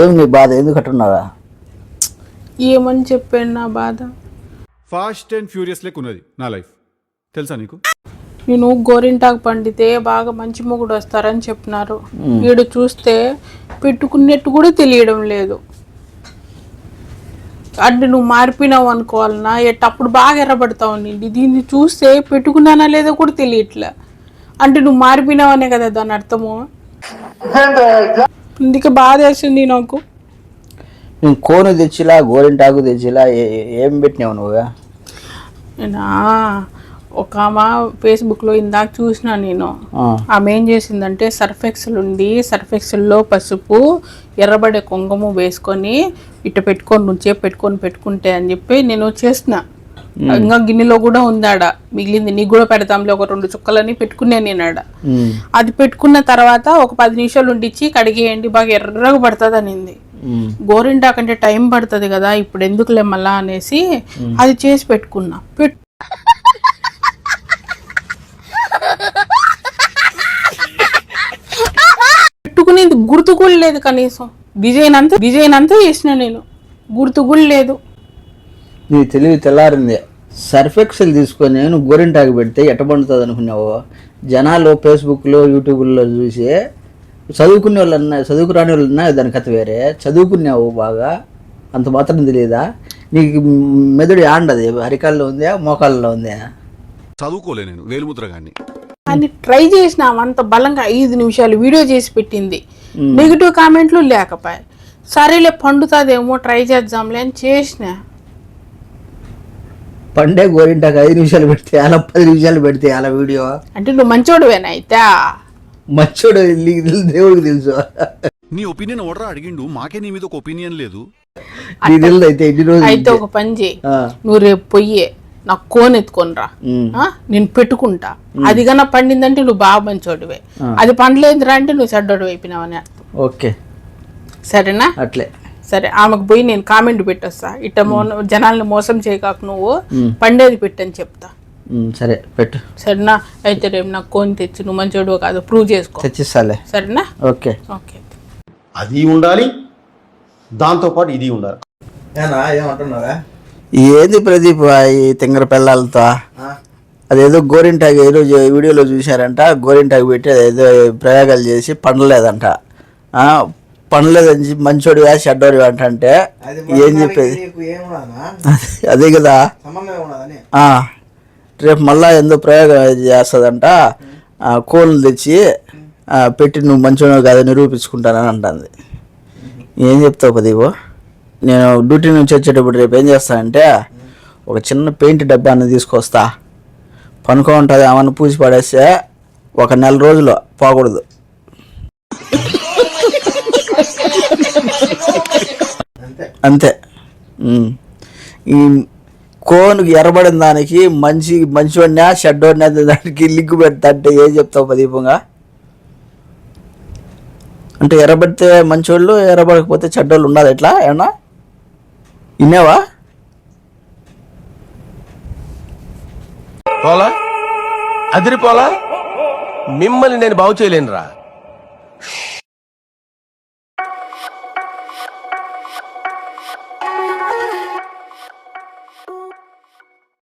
ఏం నీ బాధ? ఎందుకు అట్టున్నావా? ఏమని చెప్పాను నా బాధ? ఫాస్ట్ అండ్ ఫ్యూరియస్ లెక్ ఉన్నది నా లైఫ్. తెలుసా నీకు? నేను గోరింటాకు పండితే బాగా మంచి మొగుడు వస్తారని చెప్పినారు. వీడు చూస్తే పెట్టుకున్నట్టు కూడా తెలియడం లేదు. అంటే నువ్వు మారిపోయినావు అనుకోవాలన్నా ఎట్ అప్పుడు బాగా ఎర్రబడతావు నిండి. దీన్ని చూస్తే పెట్టుకున్నానా లేదో కూడా తెలియట్లే. అంటే నువ్వు మారిపోయినావనే కదా దాని అర్థము? అందుకే బాధ వేసింది నాకు. నేను కోను తెచ్చిలా గోరింటాకు తెచ్చిలా ఏ- పెట్టినావు నువ్వు నేనా? ఒక ఆమె ఫేస్బుక్లో ఇందాక చూసిన నేను. ఆమె ఏం చేసిందంటే సర్ఫెక్సల్ ఉంది సర్ఫెక్సల్లో పసుపు ఎర్రబడే కుంకుమ వేసుకొని ఇట్ట పెట్టుకొని నుంచే పెట్టుకొని పెట్టుకుంటే అని చెప్పి నేను చేసిన. ఇంకా గిన్నెలో కూడా ఉందాడ. మిగిలింది నీకు కూడా పెడతాంలే ఒక రెండు చుక్కలని పెట్టుకునే నేను ఆడ అది పెట్టుకున్న తర్వాత ఒక పది నిమిషాలు ఉండిచ్చి కడిగేయండి బాగా ఎర్రగా పడుతుంది అనింది. ఉమ్. గోరింటాకంటే టైం పడుతుంది కదా ఇప్పుడు ఎందుకులే మళ్ళా అనేసి అది చేసి పెట్టుకున్నా. పెట్ పెట్టుకునేది గుర్తు కూడా లేదు కనీసం. డిజైన్ అంతా డిజైన్ అంతా చేసిన నేను. గుర్తు కూడా లేదు. నీ తెలివి తెల్లారింది. సర్ఫెక్సల్ తీసుకొని నువ్వు గోరింటాకు పెడితే ఎట్ట పండుతుంది అనుకున్నావు జనాలు ఫేస్బుక్లో యూట్యూబ్లో చూసి చదువుకునే వాళ్ళన్నా చదువుకురాని వాళ్ళన్నా దాని కథ వేరే. చదువుకున్నావు బాగా అంత మాత్రం తెలియదా నీకు మెదడు యాండది అరికాల్లో ఉందా మోకాళ్ళలో ఉందా? చదువుకోలే నేను వేలుముద్ర గాన్ని. అని ట్రై చేసినాం అంత బలంగా ఐదు నిమిషాలు వీడియో చేసి పెట్టింది. నెగిటివ్ కామెంట్లు లేకపోయా సరేలే పండుతుందేమో ట్రై చేద్దాంలే అని చేసిన. పండే గోరింటాకు ఐదు నిమిషాలు పెడితే అలా పది నిమిషాలు పెడితే అలా వీడియో. అంటే నువ్వు మంచోడువేనా అయితే? తెలుసు, దేవుడికి తెలుసు. నీ ఒపీనియన్ ఓడరా అడిగిండు? మాకే నీ మీద ఒక ఒపీనియన్ లేదు. తెలుసు అయితే ఇన్ని రోజులు అయితే ఒక పని చేయి. నువ్వు రేపు పొయ్యే నాకు కోన్ ఎత్తుకొనిరా? నేను పెట్టుకుంటా. అది కన్నా పండిందంటే నువ్వు బాగా మంచోడివే. అది పండలేదురా అంటే నువ్వు చెడ్డోడు అయిపోయినావని అర్థం. ఓకే. సరేనా? అట్లే. సరే ఆమెకు పోయి నేను కామెంట్ పెట్టొస్తా. ఇట్ట మో జనాల్ని మోసం చేయకాక నువ్వు పండేది పెట్టని చెప్తా. సరే పెట్టు. సరేనా? అయితే రేపు నాకు కోన్ తెచ్చి నువ్వు మంచోడు కాదు ప్రూవ్ చేసుకో. తెచ్చిస్తాలే. సరేనా? ఓకే. ఓకే. అది ఉండాలి దాంతోపాటు ఇది ఉండాలి. ఏంది ప్రదీప్ ఈ తింగర పిల్లలతో అదేదో గోరింటాకు ఏదో జే- వీడియోలో చూశారంట గోరింటాకు పెట్టి అదేదో ప్రయోగాలు చేసి పండలేదంట. ఆ, పండలేదని చెప్పి మంచోడి చెడ్డోడి అంట ఏం చెప్పేది? అదే- కదా. రేపు మళ్ళా ఎందో ప్రయోగం చేస్తుందంట. కోళ్ళు తెచ్చి పెట్టి నువ్వు మంచోడు కాదు నిరూపించుకుంటానని అంటుంది. ఏం చెప్తావు ప్రదీపు నేను డ్యూటీ నుంచి వచ్చేటప్పుడు రేపు ఏం చేస్తానంటే ఒక చిన్న పెయింట్ డబ్బాని తీసుకొస్తా. పనుకో ఉంటుంది ఏమన్నా పూసి పడేస్తే ఒక నెల రోజులు పోకూడదు. అంతే. ఈ కోనుకి ఎర్రబడిన దానికి మంచి మంచివాడినా షెడ్డోడినా దానికి లింక్ పెడతా అంటే ఏం చెప్తావు ప్రదీపంగా అంటే ఎర్రబడితే మంచోళ్ళు ఎర్రబడకపోతే చెడ్డోళ్ళు ఉండాలి ఎట్లా? ఏమన్నా? విన్నావా? పోలా? అదిరిపోలా మిమ్మల్ని నేను బాగు చేయలేనురా.